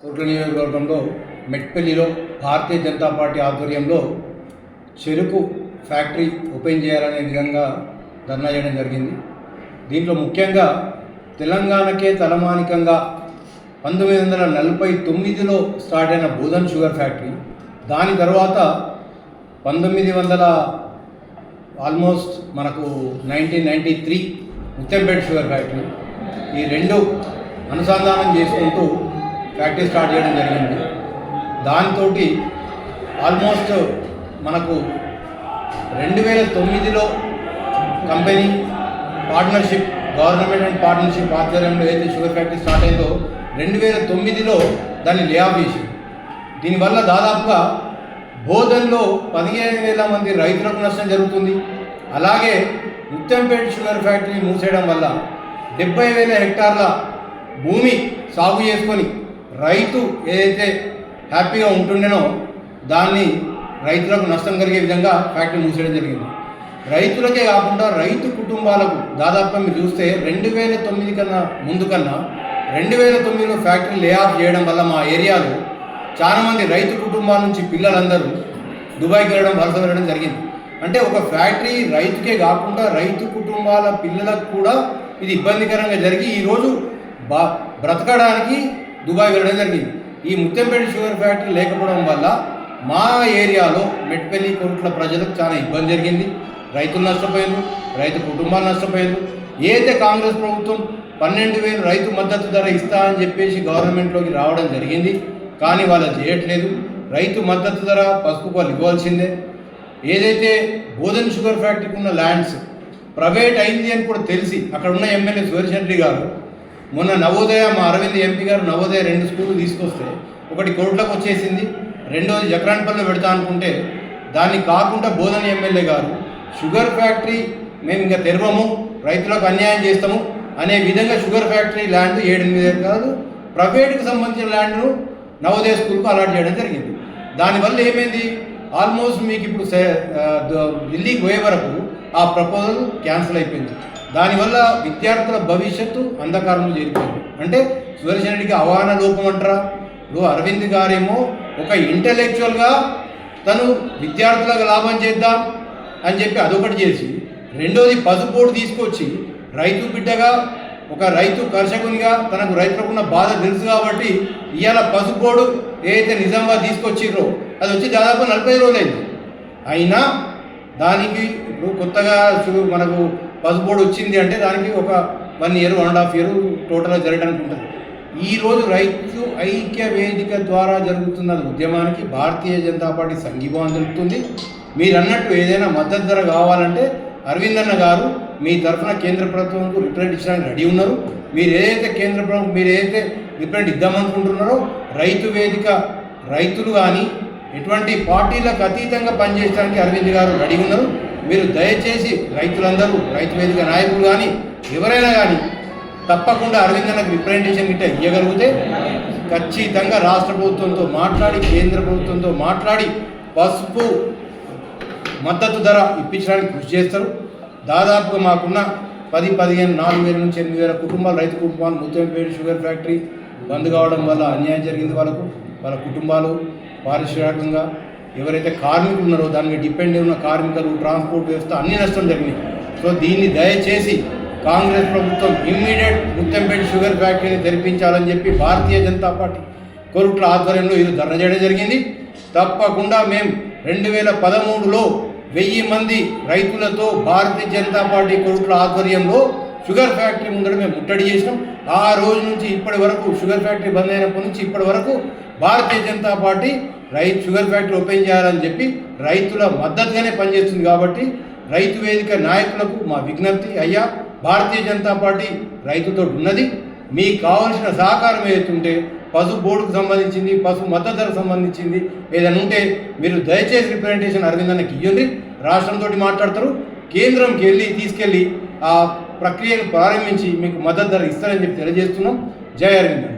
కోట్ల నియోజకవర్గంలో మెట్పల్లిలో భారతీయ జనతా పార్టీ ఆధ్వర్యంలో చెరుకు ఫ్యాక్టరీ ఓపెన్ చేయాలనే విధంగా ధర్నా చేయడం జరిగింది. దీంట్లో ముఖ్యంగా తెలంగాణకే తలమానికంగా పంతొమ్మిది వందల నలభై తొమ్మిదిలో స్టార్ట్ అయిన బోధన్ షుగర్ ఫ్యాక్టరీ దాని తర్వాత పంతొమ్మిది వందల ఆల్మోస్ట్ మనకు nineteen ninety three Mutyampeta sugar factory ఈ రెండు అనుసంధానం చేసుకుంటూ ఫ్యాక్టరీ స్టార్ట్ చేయడం జరిగింది. దాంతో ఆల్మోస్ట్ మనకు రెండు వేల తొమ్మిదిలో company partnership government and partnership ఆధ్వర్యంలో ఏదైతే షుగర్ ఫ్యాక్టరీ స్టార్ట్ అయిందో రెండు వేల తొమ్మిదిలో దాన్ని లే ఆఫ్ దీనివల్ల దాదాపుగా బోధన్లో పదిహేను వేల మంది రైతులకు నష్టం జరుగుతుంది. అలాగే ముత్తంపేట షుగర్ ఫ్యాక్టరీ మూసేయడం వల్ల డెబ్బై వేల హెక్టార్ల భూమి సాగు చేసుకొని రైతు ఏదైతే హ్యాపీగా ఉంటుండేనో దాన్ని రైతులకు నష్టం కలిగే విధంగా ఫ్యాక్టరీ మూసేయడం జరిగింది. రైతులకే కాకుండా రైతు కుటుంబాలకు దాదాపుగా మీరు చూస్తే రెండు వేల తొమ్మిది కన్నా ముందు కన్నా రెండు వేల తొమ్మిదిలో ఫ్యాక్టరీ లే ఆఫ్ చేయడం వల్ల మా ఏరియాలో చాలామంది రైతు కుటుంబాల నుంచి పిల్లలందరూ దుబాయ్కి వెళ్ళడం వలస వెళ్ళడం జరిగింది. అంటే ఒక ఫ్యాక్టరీ రైతుకే కాకుండా రైతు కుటుంబాల పిల్లలకు కూడా ఇది ఇబ్బందికరంగా జరిగి ఈరోజు బా బ్రతకడానికి దుబాయ్ వెళ్ళడం జరిగింది. ఈ ముత్యంపేట షుగర్ ఫ్యాక్టరీ లేకపోవడం వల్ల మా ఏరియాలో మెట్పల్లి కొరుట్ల ప్రజలకు చాలా ఇబ్బంది జరిగింది. రైతులు నష్టపోయారు రైతు కుటుంబాలు నష్టపోయారు ఏదైతే కాంగ్రెస్ ప్రభుత్వం పన్నెండు వేలు రైతు మద్దతు ధర ఇస్తా అని చెప్పేసి గవర్నమెంట్లోకి రావడం జరిగింది. కానీ వాళ్ళు చేయట్లేదు. రైతు మద్దతు ధర పసుపు వాళ్ళు ఇవ్వాల్సిందే. ఏదైతే బోధన్ షుగర్ ఫ్యాక్టరీకి ఉన్న ల్యాండ్స్ ప్రైవేట్ అయింది అని కూడా తెలిసి అక్కడ ఉన్న ఎమ్మెల్యే సూర్యచంద్రి గారు మొన్న నవోదయ మా అరవింద్ ఎంపీ గారు నవోదయ రెండు స్కూళ్ళు తీసుకొస్తే ఒకటి కోట్లకు వచ్చేసింది రెండోది జక్రాన్పల్లిలో పెడతా అనుకుంటే దాన్ని కాకుండా బోధన ఎమ్మెల్యే గారు షుగర్ ఫ్యాక్టరీ మేము ఇంకా తెరవము రైతులకు అన్యాయం చేస్తాము అనే విధంగా షుగర్ ఫ్యాక్టరీ ల్యాండ్ ఏడెనిమిది ఎకరాలు ప్రైవేట్కి సంబంధించిన ల్యాండ్ను నవోదయ స్కూల్కు అలాట్ చేయడం జరిగింది. దానివల్ల ఏమైంది? ఆల్మోస్ట్ మీకు ఇప్పుడు ఢిల్లీకి పోయే వరకు ఆ ప్రపోజల్ క్యాన్సిల్ అయిపోయింది. దానివల్ల విద్యార్థుల భవిష్యత్తు అంధకారంలో చేరిపోయింది. అంటే సుదర్శన్ రెడ్డికి అవగాహన లోపం అంటారా? ఇప్పుడు అరవింద్ గారేమో ఒక ఇంటలెక్చువల్గా తను విద్యార్థులకు లాభం చేద్దాం అని చెప్పి అదొకటి చేసి రెండోది పసుపోటు తీసుకొచ్చి రైతు బిడ్డగా ఒక రైతు కర్షకునిగా తనకు రైతులకు ఉన్న బాధ తెలుసు కాబట్టి ఇవాళ పసుపోడు ఏదైతే నిజంగా తీసుకొచ్చిర్రో అది వచ్చి దాదాపు నలభై రోజులైంది. అయినా దానికి ఇప్పుడు కొత్తగా మనకు మనకు పసుపోడు వచ్చింది అంటే దానికి ఒక one year one and half year టోటల్గా జరగడానికి ఉంటుంది. ఈరోజు రైతు ఐక్య వేదిక ద్వారా జరుగుతున్న ఉద్యమానికి భారతీయ జనతా పార్టీ సంఘీభావం తెలుపుతుంది. మీరు అన్నట్టు ఏదైనా మద్దతు ధర కావాలంటే అరవింద్ అన్న గారు మీ తరఫున కేంద్ర ప్రభుత్వంకు రిప్రజెంట్ ఇచ్చడానికి రెడీ ఉన్నారు. మీరు ఏదైతే కేంద్ర ప్రభుత్వం మీరు ఏదైతే రిప్రజెంట్ ఇద్దామనుకుంటున్నారో రైతు వేదిక రైతులు కానీ ఎటువంటి పార్టీలకు అతీతంగా పనిచేయడానికి అరవింద్ గారు రెడీ ఉన్నారు. మీరు దయచేసి రైతులందరూ రైతు వేదిక నాయకులు కానీ ఎవరైనా కానీ తప్పకుండా అరవింద్ అన్నకు రిప్రజెంటేషన్ గిట్ట ఇవ్వగలిగితే ఖచ్చితంగా రాష్ట్ర ప్రభుత్వంతో మాట్లాడి కేంద్ర ప్రభుత్వంతో మాట్లాడి పసుపు మద్దతు ధర ఇప్పించడానికి కృషి చేస్తారు. దాదాపుగా మాకున్న పది పదిహేను నాలుగు వేల నుంచి ఎనిమిది వేల కుటుంబాలు రైతు కుటుంబాలు ముత్తంపేట షుగర్ ఫ్యాక్టరీ బంద్ కావడం వల్ల అన్యాయం జరిగింది వాళ్ళకు. వాళ్ళ కుటుంబాలు పారిశ్రామికంగా ఎవరైతే కార్మికులు ఉన్నారో దానికి డిపెండ్ ఉన్న కార్మికులు ట్రాన్స్పోర్ట్ వ్యవస్థ అన్ని నష్టం జరిగినాయి. సో దీన్ని దయచేసి కాంగ్రెస్ ప్రభుత్వం ఇమ్మీడియట్ ముత్తంపేట షుగర్ ఫ్యాక్టరీని తెరిపించాలని చెప్పి భారతీయ జనతా పార్టీ కోరుట్ల ఆధ్వర్యంలో ఇది ధర్నా చేయడం జరిగింది. తప్పకుండా మేము రెండు వేల పదమూడులో వెయ్యి మంది రైతులతో భారతీయ జనతా పార్టీ కొరుట్ల ఆధ్వర్యంలో షుగర్ ఫ్యాక్టరీ ముందర మేము ముట్టడి చేసినాం. ఆ రోజు నుంచి ఇప్పటి వరకు షుగర్ ఫ్యాక్టరీ బంద్ అయినప్పటి నుంచి ఇప్పటి వరకు భారతీయ జనతా పార్టీ రైతు షుగర్ ఫ్యాక్టరీ ఓపెన్ చేయాలని చెప్పి రైతుల మద్దతుగానే పనిచేస్తుంది కాబట్టి రైతు వేదిక నాయకులకు మా విజ్ఞప్తి అయ్యా భారతీయ జనతా పార్టీ రైతుతో ఉన్నది. మీకు కావలసిన సహకారం ఏదైతుంటే పశు బోర్డుకు సంబంధించింది పశు మద్దతు ధరకు సంబంధించింది ఏదైనా ఉంటే మీరు దయచేసి రిప్రజెంటేషన్ అరవింద్ అన్నకి ఇవ్వండి రాష్ట్రంతో మాట్లాడతారు. కేంద్రంకి వెళ్ళి తీసుకెళ్ళి ఆ ప్రక్రియను ప్రారంభించి మీకు మద్దతు ధర ఇస్తారని చెప్పి తెలియజేస్తున్నాం. జై అరవింద్